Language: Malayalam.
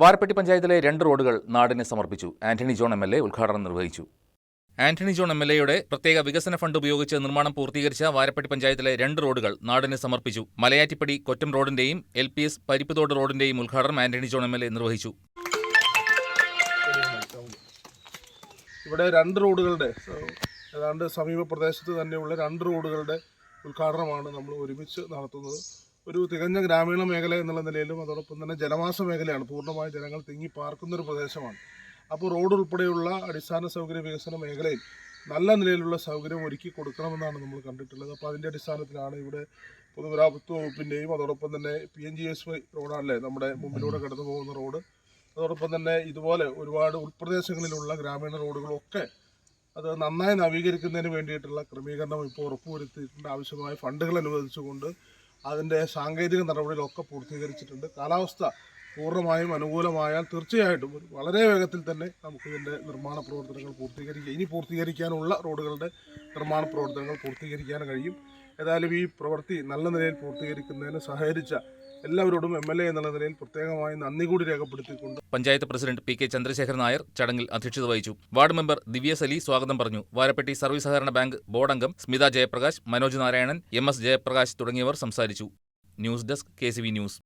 വാരപ്പെട്ടി പഞ്ചായത്തിലെ രണ്ട് റോഡുകൾ നാടിന് സമർപ്പിച്ചു. Antony John M L A ഉദ്ഘാടനം നിർവഹിച്ചു. ആന്റണി ജോൺ എം എൽ എയുടെ പ്രത്യേക വികസന ഫണ്ട് ഉപയോഗിച്ച് നിർമ്മാണം പൂർത്തീകരിച്ച വാരപ്പെട്ടി പഞ്ചായത്തിലെ രണ്ട് റോഡുകൾ നാടിന് സമർപ്പിച്ചു. മലയാറ്റിപ്പടി കൊറ്റം റോഡിന്റെയും എൽ പി എസ് പരിപ്പുതോട് റോഡിന്റെയും ഉദ്ഘാടനം Antony John M L A നിർവഹിച്ചു. ഇവിടെ രണ്ട് റോഡുകളുടെ ഏതാണ്ട് സമീപ പ്രദേശത്ത് തന്നെയുള്ള രണ്ട് റോഡുകളുടെ ഉദ്ഘാടനമാണ് നമ്മൾ ഒരുമിച്ച് നടത്തുന്നത്. ഒരു തികഞ്ഞ ഗ്രാമീണ മേഖല എന്നുള്ള നിലയിലും അതോടൊപ്പം തന്നെ ജനവാസ മേഖലയാണ്. പൂർണമായി ജനങ്ങൾ തിങ്ങി പാർക്കുന്ന ഒരു പ്രദേശമാണ്. അപ്പോൾ റോഡ് ഉൾപ്പെടെയുള്ള അടിസ്ഥാന സൗകര്യ വികസന മേഖലയിൽ നല്ല നിലയിലുള്ള സൗകര്യം ഒരുക്കി കൊടുക്കണമെന്നാണ് നമ്മൾ കണ്ടിട്ടുള്ളത്. അപ്പോൾ അതിന്റെ അടിസ്ഥാനത്തിലാണ് ഇവിടെ പൊതുമരാമത്ത് വകുപ്പിന്റെയും അതോടൊപ്പം തന്നെ P N G S Y റോഡാണല്ലേ നമ്മുടെ മുമ്പിലൂടെ കടന്നു പോകുന്ന റോഡ്. അതോടൊപ്പം തന്നെ ഇതുപോലെ ഒരുപാട് ഉൾപ്രദേശങ്ങളിലുള്ള ഗ്രാമീണ റോഡുകളൊക്കെ അത് നന്നായി നവീകരിക്കുന്നതിന് വേണ്ടിയിട്ടുള്ള ക്രമീകരണം ഇപ്പോൾ ഉറപ്പുവരുത്തിയിട്ടുണ്ട്. ആവശ്യമായ ഫണ്ടുകൾ അനുവദിച്ചുകൊണ്ട് അതിന്റെ സാങ്കേതിക നടപടികളൊക്കെ പൂർത്തീകരിച്ചിട്ടുണ്ട്. കാലാവസ്ഥ പൂർണമായും അനുകൂലമായാൽ തീർച്ചയായിട്ടും വളരെ വേഗത്തിൽ തന്നെ നമുക്ക് നമുക്കിതിന്റെ നിർമ്മാണ പ്രവർത്തനങ്ങൾ പൂർത്തീകരിക്കുക ഇനി പൂർത്തീകരിക്കാനുള്ള റോഡുകളുടെ നിർമ്മാണ പ്രവർത്തനങ്ങൾ പൂർത്തീകരിക്കാൻ കഴിയും. ഏതായാലും ഈ പ്രവൃത്തി നല്ല നിലയിൽ പൂർത്തീകരിക്കുന്നതിന് സഹകരിച്ച എല്ലാവരോടും എം എൽ എ എന്നുള്ള നിലയിൽ പ്രത്യേകമായി നന്ദി കൂടി രേഖപ്പെടുത്തിക്കൊണ്ട് panchayat president P K Chandrasekharan Nair ചടങ്ങിൽ അധ്യക്ഷത വഹിച്ചു. വാർഡ് മെമ്പർ ദിവ്യ സലി സ്വാഗതം പറഞ്ഞു. വാരപ്പെട്ടി സർവീസ് സഹകരണ ബാങ്ക് ബോർഡ് അംഗം സ്മിത ജയപ്രകാശ് മനോജ് നാരായണൻ എം എസ് ജയപ്രകാശ് തുടങ്ങിയവർ സംസാരിച്ചു. News desk K news.